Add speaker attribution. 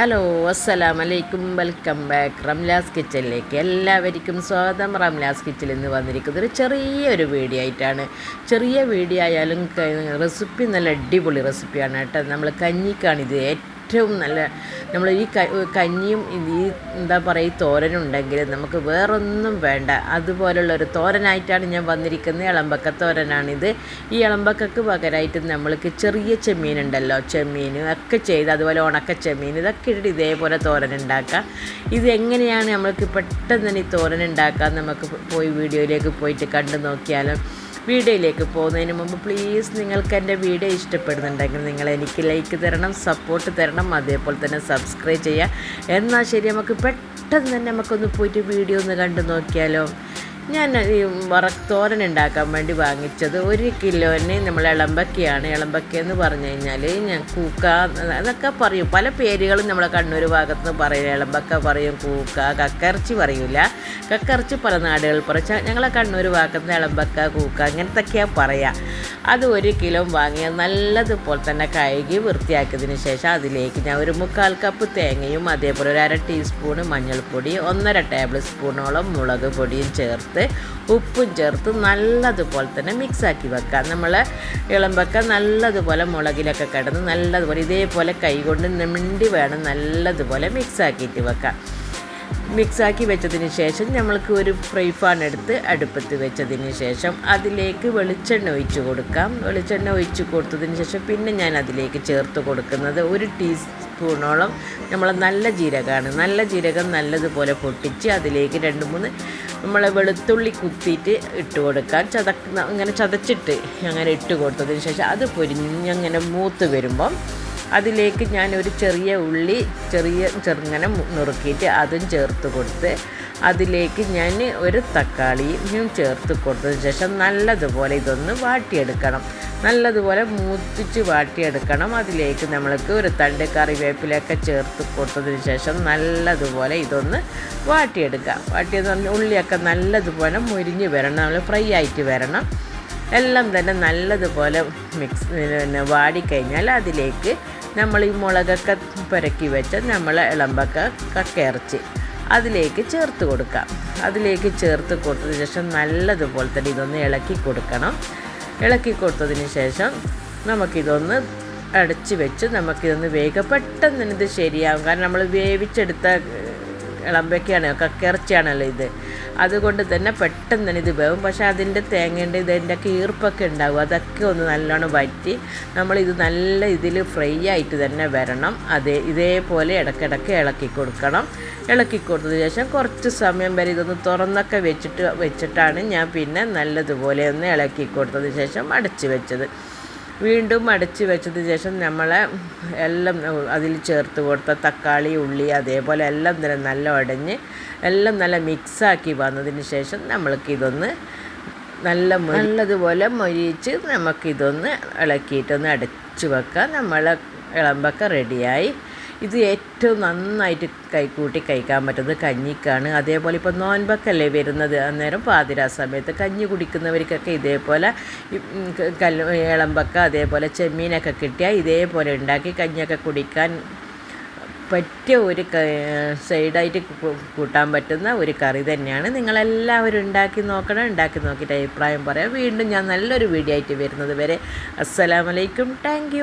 Speaker 1: Hello അസ്സലാം വലൈക്കും welcome back Ramla's കിച്ചണിലേക്ക് എല്ലാവർക്കും സ്വാഗതം. റംലാസ് കിച്ചണിൽ എന്ന് വന്നിരിക്കുന്നത് ഒരു ചെറിയൊരു വീഡിയോ ആയിട്ടാണ്. ചെറിയ വീഡിയോ ആയാലും റെസിപ്പി നല്ല അടിപൊളി റെസിപ്പിയാണ് കേട്ടോ. നമ്മൾ കഞ്ഞിക്കാണിത് ഏറ്റവും നല്ല നമ്മൾ ഈ കഞ്ഞിയും ഈ എന്താ പറയുക ഈ തോരനുണ്ടെങ്കിൽ നമുക്ക് വേറൊന്നും വേണ്ട. അതുപോലുള്ള ഒരു തോരനായിട്ടാണ് ഞാൻ വന്നിരിക്കുന്നത്. ഇളമ്പക്ക തോരനാണിത് ഈ ഇളമ്പക്കക്ക് പകരമായിട്ട് നമ്മൾക്ക് ചെറിയ ചെമ്മീൻ ഉണ്ടല്ലോ. ചെമ്മീൻ ഒക്കെ ചെയ്ത് അതുപോലെ ഉണക്ക ചെമ്മീൻ ഇതൊക്കെ ഇട്ടിട്ട് ഇതേപോലെ തോരൻ ഉണ്ടാക്കാം. ഇത് എങ്ങനെയാണ് നമ്മൾക്ക് പെട്ടെന്ന് തന്നെ ഈ തോരൻ ഉണ്ടാക്കാൻ? നമുക്ക് പോയി വീഡിയോയിലേക്ക് പോയിട്ട് കണ്ടു നോക്കിയാലും. വീഡിയോയിലേക്ക് പോകുന്നതിന് മുമ്പ് പ്ലീസ് നിങ്ങൾക്ക് എന്റെ വീഡിയോ ഇഷ്ടപ്പെടുന്നുണ്ടെങ്കിൽ നിങ്ങൾ എനിക്ക് ലൈക്ക് തരണം സപ്പോർട്ട് തരണം അതേപോലെ തന്നെ സബ്സ്ക്രൈബ് ചെയ്യുക. എന്നാൽ ശരി നമുക്ക് പെട്ടെന്ന് തന്നെ നമുക്കൊന്ന് പോയിട്ട് വീഡിയോ ഒന്ന് കണ്ടു നോക്കിയാലോ? ഞാൻ ഈ വറത്തോരൻ ഉണ്ടാക്കാൻ വേണ്ടി വാങ്ങിച്ചത് ഒരു കിലോനെ നമ്മൾ ഇളമ്പക്കയാണ് ഇളമ്പക്ക എന്ന് പറഞ്ഞു കഴിഞ്ഞാൽ ഞാൻ കൂക്ക അതൊക്കെ പറയും. പല പേരുകളും നമ്മളെ കണ്ണൂർ ഭാഗത്ത് നിന്ന് പറയും. ഇളമ്പക്ക പറയും കൂക്ക കക്കറച്ചി പറയൂല. കക്കറച്ചി പല നാടുകൾ പറയും. ഞങ്ങളെ കണ്ണൂർ ഭാഗത്ത് നിന്ന് ഇളമ്പക്ക കൂക്ക അങ്ങനത്തൊക്കെയാണ് പറയുക അത് ഒരു കിലോ വാങ്ങിയ നല്ലതുപോലെ തന്നെ കഴുകി വൃത്തിയാക്കിയതിന് ശേഷം അതിലേക്ക് ഞാൻ ഒരു മുക്കാൽ കപ്പ് തേങ്ങയും അതേപോലെ ഒരു അര ടീസ്പൂണ് മഞ്ഞൾപ്പൊടി ഒന്നര ടേബിൾ സ്പൂണോളം മുളക് പൊടിയും ചേർത്ത് ഉപ്പും ചേർത്ത് നല്ലതുപോലെ തന്നെ മിക്സാക്കി വെക്കാം നമ്മൾ ഇളമ്പക്ക നല്ലതുപോലെ മുളകിലൊക്കെ കിടന്ന് നല്ലതുപോലെ ഇതേപോലെ കൈകൊണ്ട് നിമിണ്ടി വേണം നല്ലതുപോലെ മിക്സാക്കിയിട്ട് വെക്കാം മിക്സാക്കി വെച്ചതിന് ശേഷം നമ്മൾക്ക് ഒരു ഫ്രൈ പാൻ എടുത്ത് അടുപ്പത്ത് വെച്ചതിന് ശേഷം അതിലേക്ക് വെളിച്ചെണ്ണ ഒഴിച്ച് കൊടുക്കാം. വെളിച്ചെണ്ണ ഒഴിച്ച് കൊടുത്തതിന് ശേഷം പിന്നെ ഞാൻ അതിലേക്ക് ചേർത്ത് കൊടുക്കുന്നത് ഒരു ടീസ്പൂണോളം നമ്മൾ നല്ല ജീരകമാണ്. നല്ല ജീരകം നല്ലതുപോലെ പൊട്ടിച്ച് അതിലേക്ക് രണ്ട് മൂന്ന് നമ്മൾ വെളുത്തുള്ളി കുത്തിയിട്ട് ഇട്ട് കൊടുക്കാം. ചത അങ്ങനെ ചതച്ചിട്ട് അങ്ങനെ ഇട്ട് കൊടുത്തതിന് ശേഷം അത് പൊരിഞ്ഞങ്ങനെ മൂത്ത് വരുമ്പം അതിലേക്ക് ഞാൻ ഒരു ചെറിയ ഉള്ളി ചെറിയ ചെറുങ്ങനെ നുറുക്കിയിട്ട് അതും ചേർത്ത് കൊടുത്ത് അതിലേക്ക് ഞാൻ ഒരു തക്കാളിയും ചേർത്ത് കൊടുത്തതിന് ശേഷം നല്ലതുപോലെ ഇതൊന്ന് വാട്ടിയെടുക്കണം. നല്ലതുപോലെ മൂത്തിച്ച് വാട്ടിയെടുക്കണം. അതിലേക്ക് നമ്മൾക്ക് ഒരു തണ്ട് കറിവേപ്പിലൊക്കെ ചേർത്ത് കൊടുത്തതിന് ശേഷം നല്ലതുപോലെ ഇതൊന്ന് വാട്ടിയെടുക്കാം. വാട്ടിയത് ഉള്ളിയൊക്കെ നല്ലതുപോലെ മുരിഞ്ഞ് വരണം. നമ്മൾ ഫ്രൈ ആയിട്ട് വരണം. എല്ലാം തന്നെ നല്ലതുപോലെ മിക്സ് പിന്നെ വാടിക്കഴിഞ്ഞാൽ അതിലേക്ക് നമ്മൾ ഈ മുളകൊക്കെ പുരക്കി വെച്ച നമ്മൾ ഇളമ്പൊക്കെ കക്കയിറച്ചി അതിലേക്ക് ചേർത്ത് കൊടുക്കാം. അതിലേക്ക് ചേർത്ത് കൊടുത്തതിന് ശേഷം നല്ലതുപോലെ തന്നെ ഇതൊന്ന് ഇളക്കി കൊടുക്കണം. ഇളക്കി കൊടുത്തതിന് ശേഷം നമുക്കിതൊന്ന് അടച്ച് വെച്ച് നമുക്കിതൊന്ന് വേഗം പെട്ടെന്ന് ഇത് ശരിയാകും കാരണം നമ്മൾ വേവിച്ചെടുത്ത ഇളമ്പൊക്കെയാണ് കക്കിറച്ചിയാണല്ലോ ഇത്. അതുകൊണ്ട് തന്നെ പെട്ടെന്ന് തന്നെ ഇത് വേവും. പക്ഷേ അതിന്റെ തേങ്ങേന്റെ ഇതിന്റെ ഒക്കെ ഈർപ്പൊക്കെ ഉണ്ടാവും. അതൊക്കെ ഒന്ന് നല്ലോണം വറ്റി നമ്മളിത് നല്ല ഇതിൽ ഫ്രൈ ആയിട്ട് തന്നെ വരണം. അതേ ഇതേപോലെ ഇടയ്ക്കിടയ്ക്ക് ഇളക്കി കൊടുക്കണം. ഇളക്കി കൊടുത്തതിന് ശേഷം കുറച്ച് സമയം വരെ ഇതൊന്ന് തുറന്നൊക്കെ വെച്ചിട്ട് വെച്ചിട്ടാണ് ഞാൻ പിന്നെ നല്ലതുപോലെ ഒന്ന് ഇളക്കി കൊടുത്തതിന് ശേഷം അടച്ചു വെച്ചത്. വീണ്ടും അടച്ച് വെച്ചത് ശേഷം നമ്മൾ എല്ലാം അതിൽ ചേർത്ത് കൊടുത്ത തക്കാളി ഉള്ളി അതേപോലെ എല്ലാം തന്നെ നല്ല ഉടഞ്ഞ് എല്ലാം നല്ല മിക്സാക്കി വന്നതിന് ശേഷം നമ്മൾക്ക് ഇതൊന്ന് നല്ല നല്ലതുപോലെ മൊരിച്ച് നമുക്കിതൊന്ന് ഇളക്കിയിട്ടൊന്ന് അടച്ചു വെക്കാം. നമ്മളെ ഇളമ്പൊക്കെ റെഡിയായി ഇത് ഏറ്റവും നന്നായിട്ട് കൈക്കൂട്ടി കഴിക്കാൻ പറ്റുന്നത് കഞ്ഞിക്കാണ്. അതേപോലെ ഇപ്പോൾ നോൻപക്കല്ലേ വരുന്നത്. അന്നേരം പാതിരാ സമയത്ത് കഞ്ഞി കുടിക്കുന്നവർക്കൊക്കെ ഇതേപോലെ കല്ല് ഇളമ്പക്ക അതേപോലെ ചെമ്മീനൊക്കെ കിട്ടിയാൽ ഇതേപോലെ ഉണ്ടാക്കി കഞ്ഞിയൊക്കെ കുടിക്കാൻ പറ്റിയ ഒരു സൈഡായിട്ട് കൂട്ടാൻ പറ്റുന്ന ഒരു കറി തന്നെയാണ്. നിങ്ങളെല്ലാവരും ഉണ്ടാക്കി നോക്കണം ഉണ്ടാക്കി നോക്കിയിട്ട് അഭിപ്രായം പറയാം. വീണ്ടും ഞാൻ നല്ലൊരു വീഡിയോ ആയിട്ട് വരുന്നത് വരെ. അസ്സലാമലൈക്കും. താങ്ക്